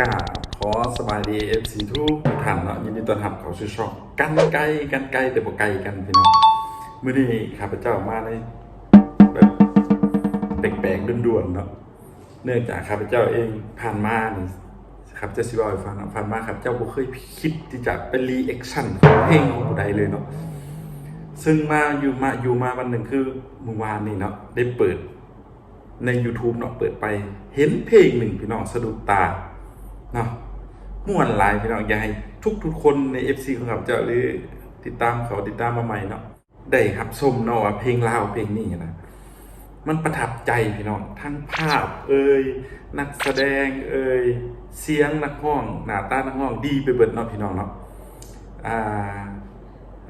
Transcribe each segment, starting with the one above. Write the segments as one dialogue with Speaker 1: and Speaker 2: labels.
Speaker 1: กาขอสบายดีเอฟซีทุกท่านเนาะยินดีต้อนรับเข้าสู่ช่องกันไกลกันไกลแต่บ่ไกลกันพี่น้องมื้อนี้ข้าพเจ้ามาในแบบแปลกๆด่วนๆเนาะเนื่องจากข้าพเจ้าเองผ่านมานี่ครับจะสิบอกให้ฟังเนาะผ่านมาข้าพเจ้าบ่เคยคิดที่จะเป็นรีแอคชั่นของเพลงของผู้ใดเลยเนาะซึ่งมาอยู่มาอยู่มาวันหนึ่งคือเมื่อวานนี้เนาะได้เปิดใน YouTube เนาะเปิดไปเห็นเพลงหนึ่งพี่น้องสะดุดตา เนาะม่วนหลายพี่น้องอยากให้ทุกทุกคนใน FC ของเราจะหรือติดตามเขาติดตามมาใหม่เนาะได้ครับชมเนาะว่าเพลงลาวเพลงนี้นะมันประทับใจพี่น้องทั้งภาพเอ่ยนักแสดงเอ่ยเสียงนักห้องหน้าตานักห้องดีไปเบิดเนาะพี่น้องเนาะอ่า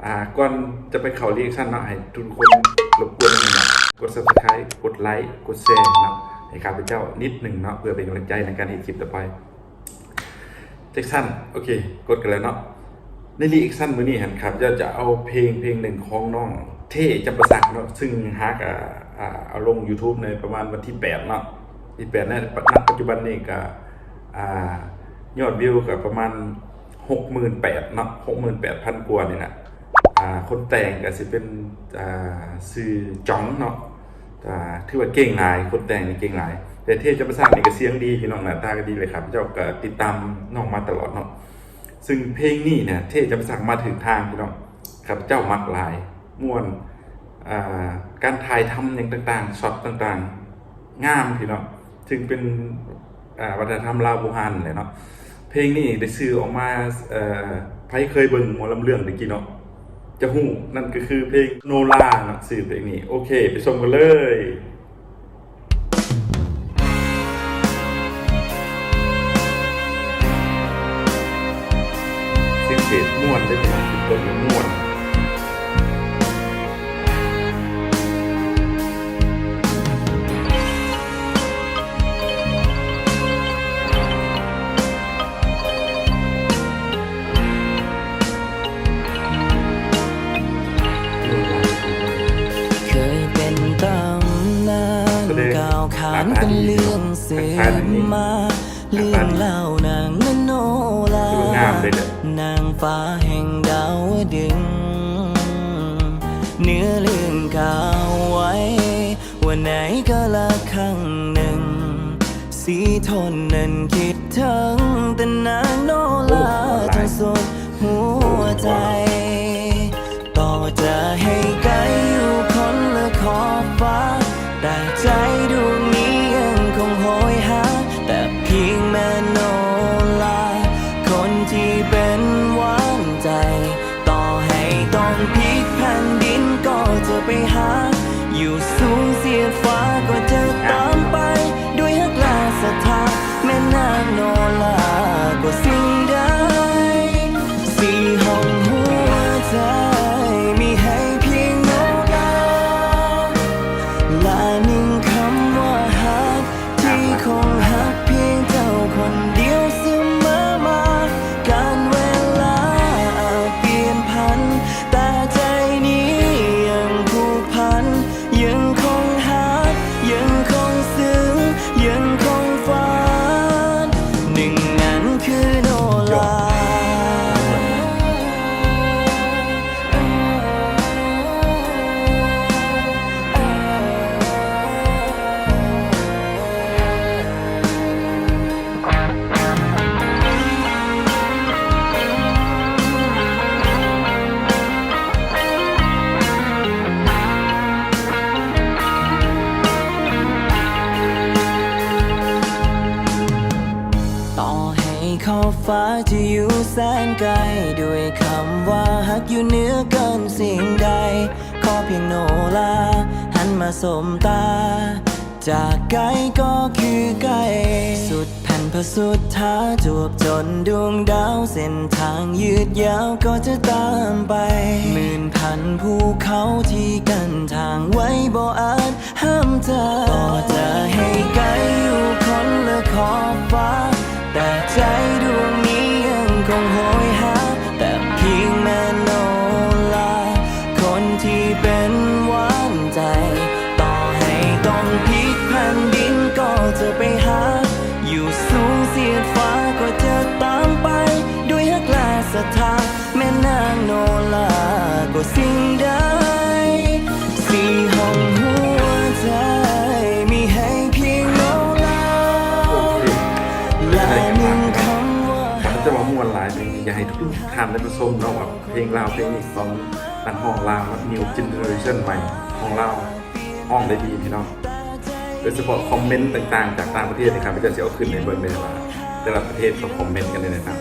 Speaker 1: อ่าก่อนจะไปเขาเรียกชั่นเนาะให้ทุกคนรบกวนหนึ่งเนาะกด subscribe กดไลค์กดแชร์เนาะให้ข้าพเจ้านิดหนึ่งเนาะเพื่อเป็นกำลังใจในการเห็นคลิปต่อไป เจ็คชั่นโอเค กดกันแล้วเนาะในรีแอคชั่นมื้อนี้เห็นครับจะจะเอาเพลงเพลงหนึ่งของน้อง เท่จำประสักเนาะซึ่งฮักอ่าอ่าเอาลง YouTube ในประมาณวันที่8เนาะที่8เนี่ยณปัจจุบันนี้ก็อ่ายอดวิวก็ประมาณ 68,000เนาะ68,000กว่านี่แหละอ่าคนแต่งก็สิเป็นอ่าซื้อจ้องเนาะอ่าถือว่าเก่งหลายคนแต่งนี่เก่งหลาย แต่เทพจะประสานนี่ก็เสียงดีพี่น้องหน้าตาก็ดีเลยครับ เจ้าก็ติดตามน้องมาตลอดเนาะซึ่งเพลงนี้เนี่ยเทพจะประสานมาถึงทางพี่น้องครับเจ้ามักหลายม่วนการถ่ายทำอย่างต่างๆช็อตต่างๆงามพี่น้องซึ่งเป็นวัฒนธรรมลาวโบราณเลยเนาะเพลงนี้ได้ซื้อออกมาเอ่อใครเคยเบิ่งหมอลำเรื่องตะกี้เนาะจะหูนั่นก็คือเพลงโนลานะสื่อเพลงนี้ โอเค ไปชมกันเลย ม่วนได้ไหมเป็นต้นม่วน
Speaker 2: เคยเป็นตำนานก้าวขานเป็นเรื่องเสียงมาเรื่องเล่า ฟ้าแห่งดาวดึง เนื้อเรื่องกล่าวไว้ ว่าไหนก็ละครั้งหนึ่ง สีทนนั้นคิดถึงแต่นางโนลา ขอบฟ้าจะอยู่แสนไกล ด้วยคำว่าฮักอยู่เหนือเกินสิ่งใด ขอเพียงโนลา หันมาสมตา จากไกลก็คือไกล สุดแผ่นพระสุดท้าจวบจนดวงดาวเส้นทางยืดยาวก็จะตามไป หมื่นพันภูเขาที่กันทากให้ทุก
Speaker 1: ท่านได้มาชมเนาะว่าเพลงลาวเพลงนี้ของนักห้องลาวนิวเจเนอเรชั่นใหม่ของเราห้องได้ดีพี่น้องโดยเฉพาะคอมเมนต์ต่างๆ จากต่างประเทศนะครับที่จะเอาขึ้นในเบิร์เลาแต่ละประเทศเขาคอมเมนต์กันเลยนะครับ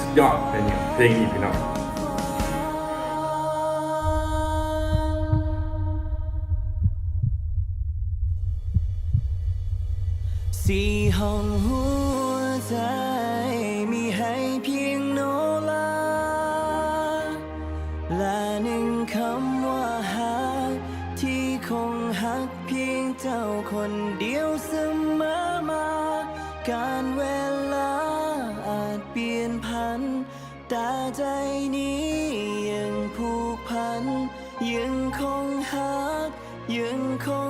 Speaker 1: สุดยอดเพลงนี้เพลงนี้พี่น้อง
Speaker 2: สี่ห้องหัวใจ แต่ใจนี้ยังผูกพัน ยังคงหัก ยังคง